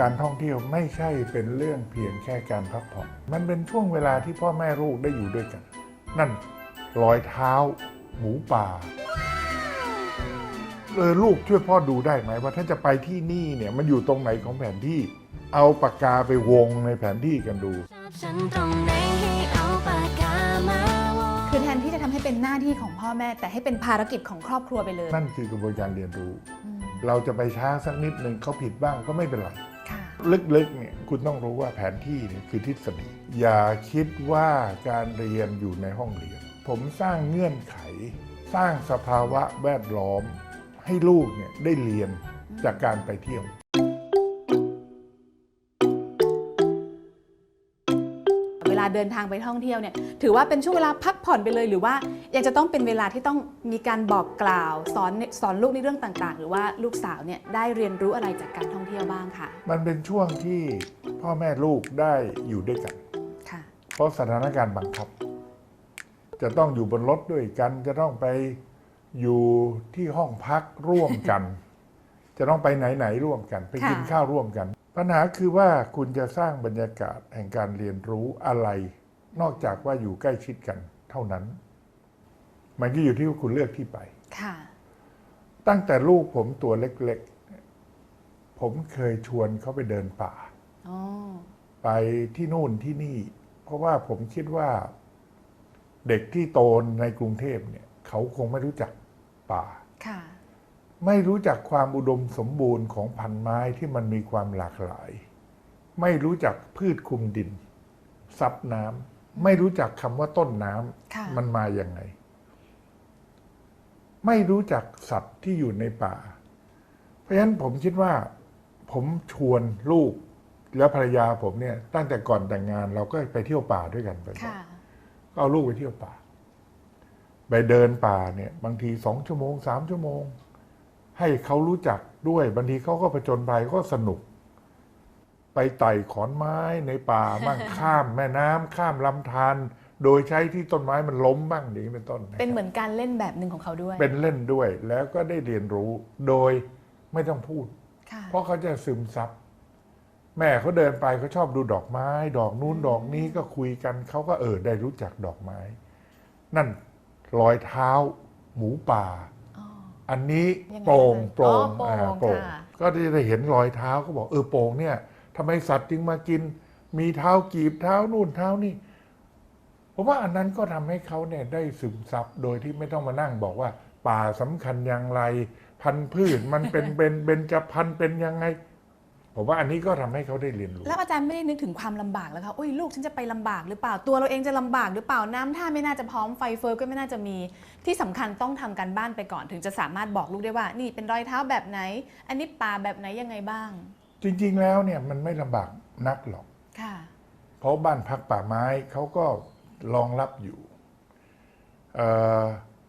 การท่องเที่ยวไม่ใช่เป็นเรื่องเพียงแค่การพักผ่อน มันเป็นช่วงเวลาที่พ่อแม่ลูกได้อยู่ด้วยกัน นั่นรอยเท้า หมูป่าเออลูกช่วยพ่อดูได้ไหมว่าถ้าจะไปที่นี่เนี่ยมันอยู่ตรงไหนของแผนที่ เอาปากกาไปวงในแผนที่กันดูชอบฉันตรงไหนให้เอาปากกามาวงคือแทนที่จะทำให้เป็นหน้าที่ของพ่อแม่แต่ให้เป็นภารกิจของครอบครัวไปเลย นั่นคือกระบวนการเรียนรู้อืมเราจะไปช้าสักนิดหนึ่งเขาผิดบ้างก็ไม่เป็นไรค่ะ ลึกๆเนี่ยคุณต้องรู้ว่าแผนที่เนี่ยคือทฤษฎีอย่าคิดว่าการเรียนอยู่ในห้องเรียน ผมสร้างเงื่อนไข สร้างสภาวะแวดล้อม ให้ลูกเนี่ยได้เรียนจากการไปเที่ยวาเดินทางไปท่องเที่ยวเนี่ยถือว่าเป็นช่วงเวลาพักผ่อนไปเลย หรือว่ายังจะต้องเป็นเวลาที่ต้องมีการบอกกล่าวสอนสอนลูกในเรื่องต่างๆ หรือว่าลูกสาวเนี่ยได้เรียนรู้อะไรจากการท่องเที่ยวบ้างค่ะ มันเป็นช่วงที่พ่อแม่ลูกได้อยู่ด้วยกัน ค่ะ เพราะสถานการณ์บังคับ จะต้องอยู่บนรถด้วยกัน จะต้องไปอยู่ที่ห้องพักร่วมกัน จะต้องไปไหนๆร่วมกัน ไปกินค่ะ ข้าวร่วมกัน ปัญหาคือว่าคุณจะสร้างบรรยากาศแห่งการเรียนรู้อะไร นอกจากว่าอยู่ใกล้ชิดกันเท่านั้น มันก็อยู่ที่ว่าคุณเลือกที่ไปค่ะตั้งแต่ลูกผมตัวเล็กๆ ผมเคยชวนเขาไปเดินป่าอ๋อไปที่นู่นที่นี่ เพราะว่าผมคิดว่า เด็กที่โตในกรุงเทพเนี่ย เขาคงไม่รู้จักป่าค่ะ ไม่รู้จักความอุดมสมบูรณ์ของพันไม้ที่มันมีความหลากหลาย ไม่รู้จักพืชคลุมดิน ซับน้ำไม่รู้จักคำว่าต้นน้ค่ะำมันมาอย่างไง ไม่รู้จักสัตว์ที่อยู่ในป่า เพราะฉะนั้นผมคิดว่า ผมชวนลูกแล้วภรรยาผมเนี่ย ตั้งแต่ก่อนแต่งงาน เราก็ไปเที่ยวป่าด้วยกันไปค่ะก็เอาลูกไปเที่ยวป่า ไปเดินป่าเนี่ย บางทีสองชั่วโมงสามชั่วโมง ให้เขารู้จักด้วยบางทีเขาก็ผจญภัยก็สนุก ไปไต่ขอนไม้ในป่าบ้างข้ามแม่น้ำข้ามลำธารโดยใช้ที่ต้นไม้มันล้มบ้างอย่างนี้เป็นต้นนะครับเป็นเหมือนการเล่นแบบหนึ่งของเขาด้วย เป็นเล่นด้วยแล้วก็ได้เรียนรู้โดยไม่ต้องพูดค่ะเพราะเขาจะซึมซับแม่เขาเดินไปเขาชอบดูดอกไม้ ดอกนู้นดอกนี้ก็คุยกันเขาก็เออได้รู้จักดอกไม้ นั่นรอยเท้า หมูป่า อ๋ออันนี้ยังไงโปร่งคะโปร่งอ๋อโปร่งอ่าโปร่งค่ะก็จะได้เห็นรอยเท้าก็บอกเออโปร่งเนี่ยทำไมสัตว์จึงมากิน มีเท้ากีบเท้านู่นเท้านี่ผมว่าอันนั้นก็ทำให้เขาเนี่ยได้ซึมซับโดยที่ไม่ต้องมานั่งบอกว่า ป่าสำคัญอย่างไร พันธุ์พืชมันเป็นเป็นเบญจพรรณเป็นยังไง ผมว่าอันนี้ก็ทำให้เขาได้เรียนรู้ แล้วอาจารย์ไม่ได้นึกถึงความลำบากแล้วค่ะอุ้ยลูกฉันจะไปลำบากหรือเปล่า ตัวเราเองจะลำบากหรือเปล่าน้ำท่าไม่น่าจะพร้อมไฟเฟอร์ก็ไม่น่าจะมี ที่สำคัญต้องทำการบ้านไปก่อนถึงจะสามารถบอกลูกได้ว่า นี่เป็นรอยเท้าแบบไหน อันนี้ป่าแบบไหนยังไงบ้าง จริงๆแล้วเนี่ยมันไม่ลำบากนักหรอก ค่ะ เพราะบ้านพักป่าไม้เขาก็รองรับอยู่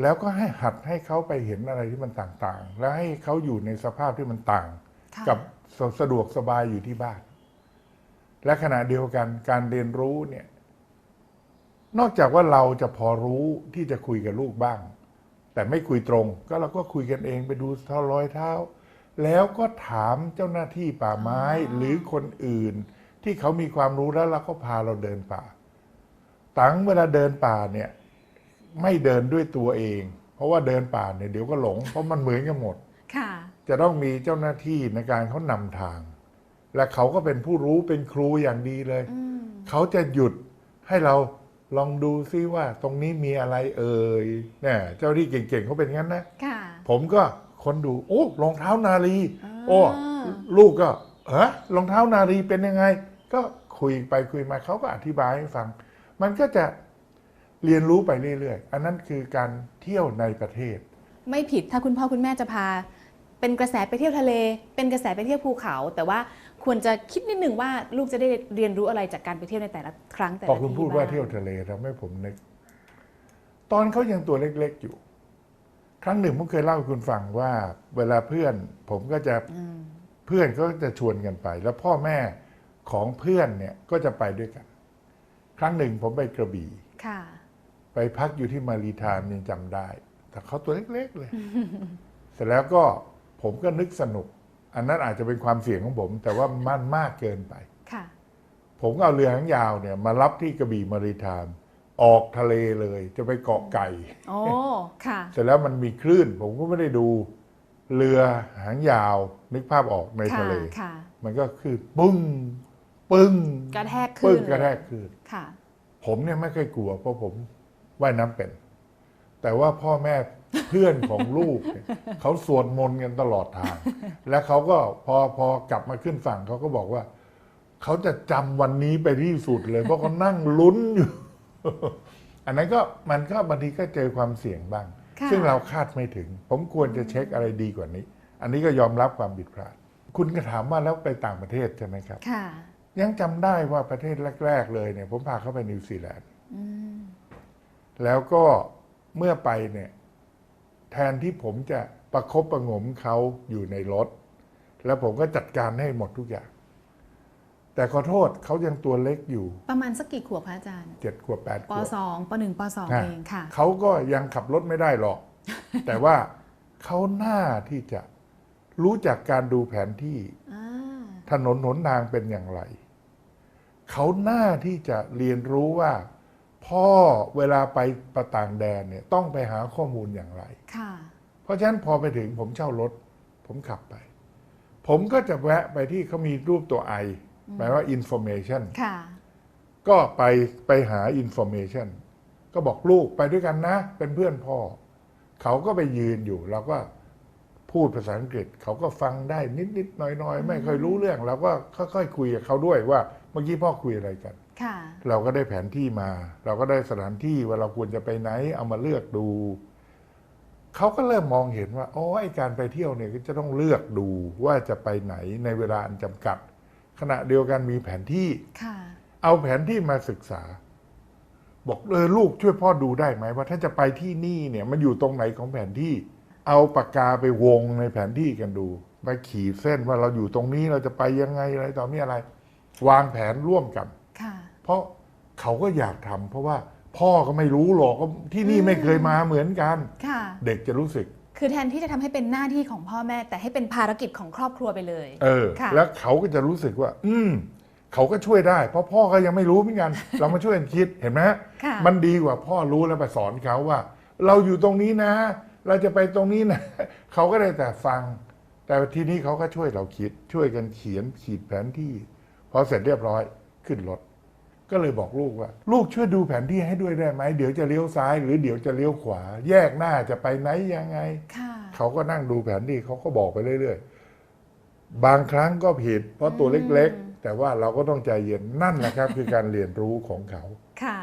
แล้วก็ให้หัดให้เขาไปเห็นอะไรที่มันต่างๆ แล้วให้เขาอยู่ในสภาพที่มันต่าง กับสสะดวกสบายอยู่ที่บ้าน และขณะเดียวกันการเรียนรู้เนี่ย นอกจากว่าเราจะพอรู้ที่จะคุยกับลูกบ้าง แต่ไม่คุยตรง ก็เราก็คุยกันเองไปดูเท้ารอยเท้า แล้วก็ถามเจ้าหน้าที่ป่าไม้อ๋อหรือคนอื่น ที่เขามีความรู้แล้วเราก็พาเราเดินป่าตังเวลาเดินป่าเนี่ย ไม่เดินด้วยตัวเอง เพราะว่าเดินป่าเนี่ยเดี๋ยวก็หลง เพราะมันเหมือนกันหมดค่ะ จะต้องมีเจ้าหน้าที่ในการเขานำทาง และเขาก็เป็นผู้รู้เป็นครูอย่างดีเลยอืมเขาจะหยุดให้เราลองดูซิว่าตรงนี้มีอะไรเอ่ยเนี่ยเจ้าที่เก่งๆเขาเป็นงั้นนะค่ะผมก็คนดู โอ้รองเท้านาลีอ่าโอ้ลูกก็เอะรองเท้านาลีเป็นยังไง ก็คุยไปคุยมาเขาก็อธิบายให้ฟัง มันก็จะเรียนรู้ไปเรื่อยๆ อันนั้นคือการเที่ยวในประเทศ ไม่ผิดถ้าคุณพ่อคุณแม่จะพา เป็นกระแสไปเที่ยวทะเล เป็นกระแสไปเที่ยวภูเขา แต่ว่าควรจะคิดนิดหนึ่งว่าลูกจะได้เรียนรู้อะไรจากการไปเที่ยวในแต่ละครั้งแต่ละพอคุณที่พูดว่าบ้งเที่ยวทะเลทำให้ผมนึก ตอนเขายังตัวเล็กๆอยู่ ครั้งหนึ่งผมเคยเล่าให้คุณฟังว่า เวลาเพื่อน ผมก็จะอืมเพื่อนก็จะชวนกันไป แล้วพ่อแม่ของเพื่อนเนี่ยก็จะไปด้วยกัน ครั้งหนึ่งผมไปกระบี่ค่ะไปพักอยู่ที่มารีไทามยังจำได้ แต่เขาตัวเล็กๆเลย เสร็จแล้วก็ ผมก็นึกสนุก อันนั้นอาจจะเป็นความเสี่ยงของผม แต่ว่ามันมากเกินไป ค่ะ ผมก็เอาเรือหางยาวเนี่ย มารับที่กระบี่มารีไทม์ออกทะเลเลย จะไปเกาะไก่ โอ้ ค่ะ เสร็จแล้วมันมีคลื่น ผมก็ไม่ได้ดูเรือหางยาว นึกภาพออกในค่ะทะเล ค่ะ มันก็คือปึ้ง ปึ้งกระแทกปึ้ขึ้งนกระแทกคลื่นค่ะ ผมเนี่ยไม่เคยกลัวเพราะผมว่ายน้ำเป็น แต่ว่าพ่อแม่ เพื่อนของลูกเนี่ยเขาสวดมนต์กันตลอดทาง และเขาก็พอพอกลับมาขึ้นฝั่งเขาก็บอกว่า เขาจะจำวันนี้ไปที่สุดเลย เพราะเขานั่งลุ้นอยู่ อันนั้นก็มันก็บางทีก็เจอความเสี่ยงบ้าง ค่ะ ซึ่งเราคาดไม่ถึง ผมควรจะเช็คอะไรดีกว่านี้ อันนี้ก็ยอมรับความผิดพลาด คุณก็ถามว่าแล้วไปต่างประเทศใช่ไหมครับ ค่ะ ยังจำได้ว่าประเทศแรก ๆ เลยเนี่ย ผมพาเขาไปนิวซีแลนด์ อืม แล้วก็เมื่อไปเนี่ย แทนที่ผมจะประคบประหงมเขาอยู่ในรถ แล้วผมก็จัดการให้หมดทุกอย่าง แต่ขอโทษเขายังตัวเล็กอยู่ ประมาณสักกี่ขวบคะอาจารย์เจ็ดขวบแปดขปวบสองปหนึ่งปสองฮะเองค่ะ เขาก็ยังขับรถไม่ได้หรอก แต่ว่าเขาหน้าที่จะรู้จักการดูแผนที่อ่าถนนหนทางเป็นอย่างไร เขาหน้าที่จะเรียนรู้ว่า พ่อเวลาไปประต่างแดนเนี่ยต้องไปหาข้อมูลอย่างไรค่ะ เพราะฉะนั้นพอไปถึงผมเช่ารถ ผมขับไป ผมก็จะแวะไปที่เขามีรูปตัวไอแปลว่า information ค่ะก็ไปไปหา information ก็บอกลูกไปด้วยกันนะ เป็นเพื่อนพ่อ เขาก็ไปยืนอยู่เราก็พูดภาษาอังกฤษ เขาก็ฟังได้นิดนิดๆหน่อยหน่อยๆไม่เคยรู้เรื่องเราก็ค่อยๆคุยกับเขาด้วยว่า เมื่อกี้พ่อคุยอะไรกันค่ะเราก็ได้แผนที่มา เราก็ได้สถานที่ว่าเราควรจะไปไหนเอามาเลือกดู เขาก็เริ่มมองเห็นว่าอ๋อไอการไปเที่ยวเนี่ยก็จะต้องเลือกดูว่าจะไปไหนในเวลาอันจำกัด ขณะเดียวกันมีแผนที่ค่ะ เอาแผนที่มาศึกษา บอกเออลูกช่วยพ่อดูได้ไหมว่าถ้าจะไปที่นี่เนี่ยมันอยู่ตรงไหนของแผนที่ เอาปากกาไปวงในแผนที่กันดูไปขีดเส้นว่าเราอยู่ตรงนี้เราจะไปยังไงอะไรต่อมีอะไร วางแผนร่วมกัน ค่ะ เพราะเขาก็อยากทำเพราะว่า พ่อก็ไม่รู้หรอกว่าที่นี่ไม่เคยมาเหมือนกัน ค่ะ เด็กจะรู้สึก คือแทนที่จะทำให้เป็นหน้าที่ของพ่อแม่ แต่ให้เป็นภารกิจของครอบครัวไปเลย เออ ค่ะ แล้วเขาก็จะรู้สึกว่า อืมเขาก็ช่วยได้ เพราะพ่อก็ยังไม่รู้เหมือนกัน เรามาช่วยกันคิดเห็นไหมค่ะ มันดีกว่าพ่อรู้แล้วไปสอนเขาว่า เราอยู่ตรงนี้นะ เราจะไปตรงนี้นะ เขาก็ได้แต่ฟัง แต่ทีนี้เขาก็ช่วยเราคิด ช่วยกันเขียนขีดแผนที่พอเสร็จเรียบร้อยขึ้นรถ ก็เลยบอกลูกว่า ลูกช่วยดูแผนที่ให้ด้วยได้ไหมเดี๋ยวจะเลี้ยวซ้าย หรือเดี๋ยวจะเลี้ยวขวา แยกหน้าจะไปไหนยังไงค่ะเขาก็นั่งดูแผนที่เขาก็บอกไปเรื่อยๆ บางครั้งก็ผิด เพราะตัวเล็กๆ แต่ว่าเราก็ต้องใจเย็นนั่นแหละครับ คือการเรียนรู้ของเขาค่ะ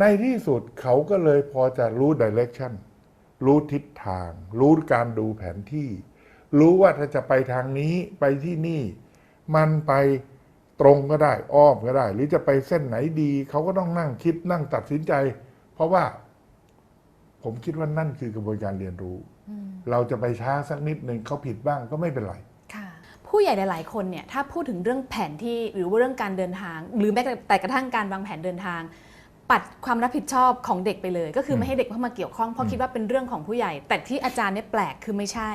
ในที่สุดเขาก็เลยพอจะรู้ดิเรกชันรู้ทิศทาง รู้การดูแผนที่ รู้ว่าถ้าจะไปทางนี้ไปที่นี่ มันไป ตรงก็ได้อ้อมก็ได้ หรือจะไปเส้นไหนดี เขาก็ต้องนั่งคิดนั่งตัดสินใจ เพราะว่า ผมคิดว่านั่นคือกระบวนการเรียนรู้ เราจะไปช้าสักนิดหนึ่งเขาผิดบ้างก็ไม่เป็นไรค่ะผู้ใหญ่หลาย ๆ คนเนี่ยถ้าพูดถึงเรื่องแผนที่หรือว่าเรื่องการเดินทาง หรือแม้แต่กระทั่งการวางแผนเดินทาง ปัดความรับผิดชอบของเด็กไปเลย ก็คือไม่ให้เด็กเข้ามาเกี่ยวข้องเพราะคิดว่าเป็นเรื่องของผู้ใหญ่ แต่ที่อาจารย์เนี่ยแปลกคือไม่ใช่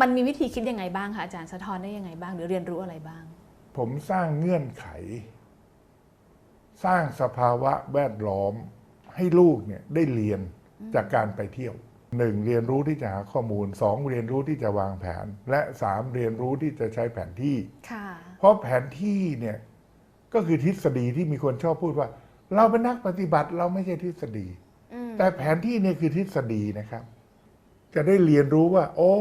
มันมีวิธีคิดยังไงบ้างคะอาจารย์สะท้อนได้ยังไงบ้าง หรือเรียนรู้อะไรบ้าง ผมสร้างเงื่อนไข สร้างสภาวะแวดล้อมให้ลูกเนี่ยได้เรียนจากการไปเที่ยวหนึ่งเรียนรู้ที่จะหาข้อมูลสองเรียนรู้ที่จะวางแผน และสามเรียนรู้ที่จะใช้แผนที่ค่ะเพราะแผนที่เนี่ยก็คือทฤษฎีที่มีคนชอบพูดว่า เราเป็นนักปฏิบัติเราไม่ใช่ทฤษฎีอืมแต่แผนที่เนี่ยคือทฤษฎีนะครับ จะได้เรียนรู้ว่า โอ้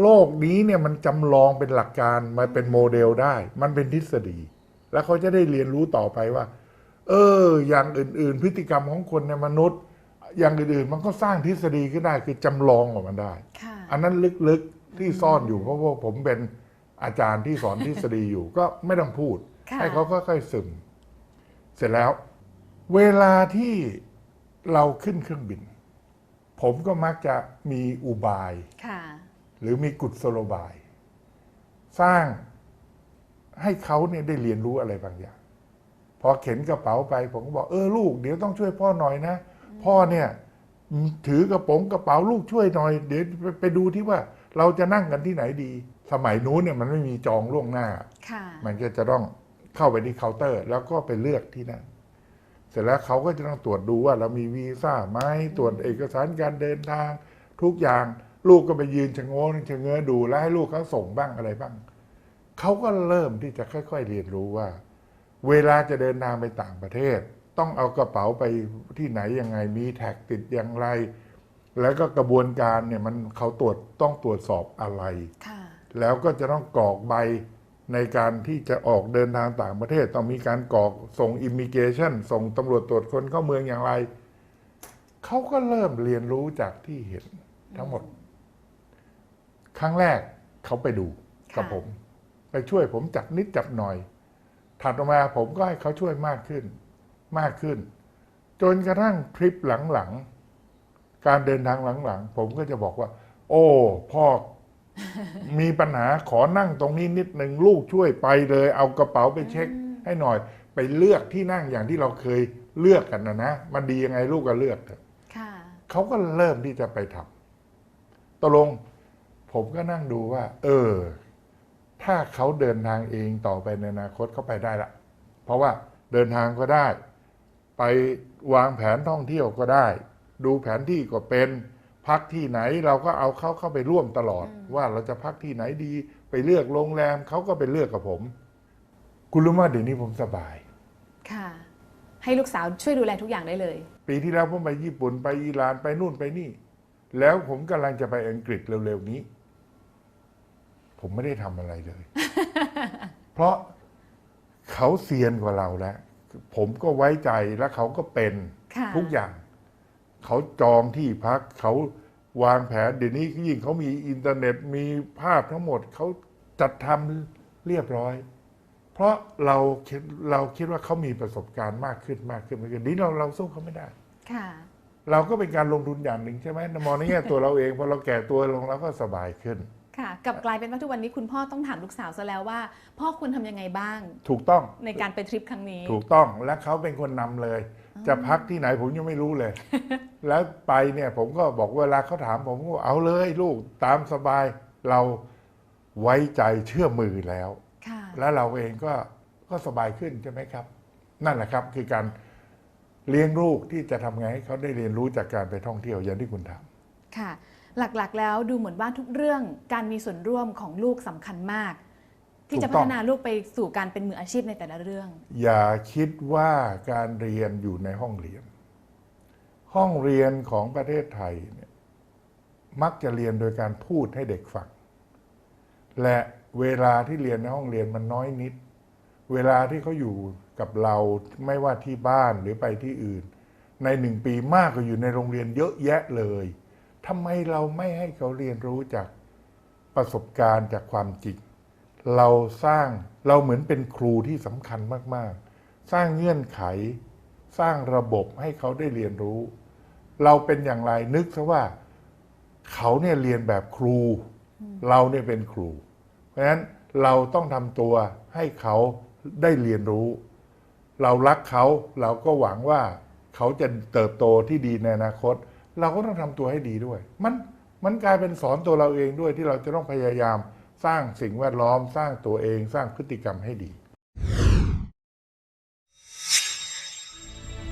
โลกนี้เนี่ยมันจำลองเป็นหลักการมาเป็นโมเดลได้ มันเป็นทฤษฎี แล้วเขาจะได้เรียนรู้ต่อไปว่า เออ อย่างอื่น ๆ พฤติกรรมของคนในมนุษย์ อย่างอื่น ๆ มันก็สร้างทฤษฎีขึ้นได้คือจำลองออกมาได้ค่ะอันนั้นลึก ๆ ที่ซ่อนอยู่เพราะว่าผมเป็นอาจารย์ที่สอนทฤษฎีอยู่ ก็ไม่ต้องพูดค่ะให้เขาค่อยๆซึม เสร็จแล้ว เวลาที่เราขึ้นเครื่องบิน ผมก็มักจะมีอุบายค่ะ หรือมีกุศโลบาย สร้างให้เขาเนี่ยได้เรียนรู้อะไรบางอย่าง พอเข็นกระเป๋าไป ผมก็บอกเออลูกเดี๋ยวต้องช่วยพ่อหน่อยนะ พ่อเนี่ย ถือกระโป๋องกระเป๋าลูกช่วยหน่อย เดี๋ยวไปไปดูที่ว่าเราจะนั่งกันที่ไหนดี สมัยนู้นเนี่ยมันไม่มีจองล่วงหน้าค่ะมันก็จะต้องเข้าไปที่เคาน์เตอร์ แล้วก็ไปเลือกที่นั่นเสร็จแล้วเขาก็จะต้องตรวจดูว่าเรามีวีซ่าไหมตรวจเอกสารการเดินทางทุกอย่าง ลูกก็ไปยืนชะโงนชะเง้อดูแล้วให้ลูกเขาส่งบ้างอะไรบ้าง เขาก็เริ่มที่จะค่อย ๆ เรียนรู้ว่า เวลาจะเดินทางไปต่างประเทศ ต้องเอากระเป๋าไปที่ไหนยังไงมีแท็กติดอย่างไร แล้วก็กระบวนการเนี่ยมันเขาตรวจต้องตรวจสอบอะไรค่ะแล้วก็จะต้องกรอกใบในการที่จะออกเดินทางต่างประเทศ ต้องมีการกรอกส่งอิมิเกชันส่งตำรวจตรวจคนเข้าเมืองอย่างไร เขาก็เริ่มเรียนรู้จากที่เห็นทั้งหมด ครั้งแรกเขาไปดูกับค่ะผม ไปช่วยผมจับนิดจับหน่อย ถัดออกมาผมก็ให้เขาช่วยมากขึ้น มากขึ้น จนกระทั่งทริปหลังๆ การเดินทางหลังๆ ผมก็จะบอกว่า โอ้พ่อมีปัญหาขอนั่งตรงนี้นิดหนึ่งลูกช่วยไปเลย เอากระเป๋าไปเช็ค ให้หน่อย ไปเลือกที่นั่งอย่างที่เราเคยเลือกกันนะนะมันดียังไงลูกก็เลือกเถอะค่ะเขาก็เริ่มที่จะไปทำตกลง ผมก็นั่งดูว่า เออ ถ้าเขาเดินทางเองต่อไปในอนาคตเขาไปได้ละ เพราะว่าเดินทางก็ได้ ไปวางแผนท่องเที่ยวก็ได้ ดูแผนที่ก็เป็นพักที่ไหนเราก็เอาเขาเข้าไปร่วมตลอด ว่าเราจะพักที่ไหนดี ไปเลือกโรงแรมเขาก็ไปเลือกกับผม คุณรู้ไหมเดี๋ยวนี้ผมสบาย ค่ะ ให้ลูกสาวช่วยดูแลทุกอย่างได้เลย ปีที่แล้วผมไปญี่ปุ่นไปอิหร่านไปนู่นไปนี่ แล้วผมกำลังจะไปอังกฤษเร็วๆนี้ ผมไม่ได้ทำอะไรเลย เพราะเขาเซียนกว่าเราแล้ว ผมก็ไว้ใจและเขาก็เป็นค่ะทุกอย่าง เขาจองที่พัก เขาวางแผนเดี๋ยวนี้ยิ่งเขามีอินเทอร์เน็ตมีภาพทั้งหมด เขาจัดทำเรียบร้อย เพราะเราคิดเราคิดว่าเขามีประสบการณ์มากขึ้นมากขึ้นมากขึ้นนี้เราเราสู้เขาไม่ได้ค่ะเราก็เป็นการลงทุนอย่างหนึ่งใช่ไหมมองในแง่ตัวเราเองพอเราแก่ตัวลงเราก็สบายขึ้น ค่ะกลับกลายเป็นว่าทุกวันนี้คุณพ่อต้องถามลูกสาวซะแล้วว่า พ่อคุณทำยังไงบ้าง ถูกต้องในการไปทริปครั้งนี้ ถูกต้องและเขาเป็นคนนำเลย จะพักที่ไหนผมยังไม่รู้เลย แล้วไปเนี่ยผมก็บอกเวลาเขาถามผมก็เอาเลยลูกตามสบายเราไว้ใจเชื่อมือแล้ว ค่ะ แล้วเราเองก็ก็สบายขึ้นใช่ไหมครับ นั่นแหละครับคือการเลี้ยงลูกที่จะทำไงให้เขาได้เรียนรู้จากการไปท่องเที่ยวอย่างที่คุณทำ ค่ะ หลักๆ แล้วดูเหมือนว่าทุกเรื่องการมีส่วนร่วมของลูกสำคัญมาก ที่จะถูกต้พัอง ฒนาลูกไปสู่การเป็นมืออาชีพในแต่ละเรื่อง อย่าคิดว่าการเรียนอยู่ในห้องเรียน ห้องเรียนของประเทศไทยเนี่ยมักจะเรียนโดยการพูดให้เด็กฟัง และเวลาที่เรียนในห้องเรียนมันน้อยนิด เวลาที่เขาอยู่กับเราไม่ว่าที่บ้านหรือไปที่อื่น ในหนึ่งปีมากกว่าอยู่ในโรงเรียนเยอะแยะเลย ทำไมเราไม่ให้เขาเรียนรู้จากประสบการณ์จากความจริง เราสร้างเราเหมือนเป็นครูที่สำคัญมาก ๆ สร้างเงื่อนไข สร้างระบบให้เขาได้เรียนรู้ เราเป็นอย่างไรนึกซะว่าเขาเนี่ยเรียนแบบครู เราเนี่ยเป็นครู เพราะฉะนั้นเราต้องทำตัวให้เขาได้เรียนรู้ เรารักเขาเราก็หวังว่าเขาจะเติบโตที่ดีในอนาคต เราก็ต้องทำตัวให้ดีด้วย มันมันกลายเป็นสอนตัวเราเองด้วยที่เราจะต้องพยายาม สร้างสิ่งแวดล้อม สร้างตัวเอง สร้างพฤติกรรมให้ดี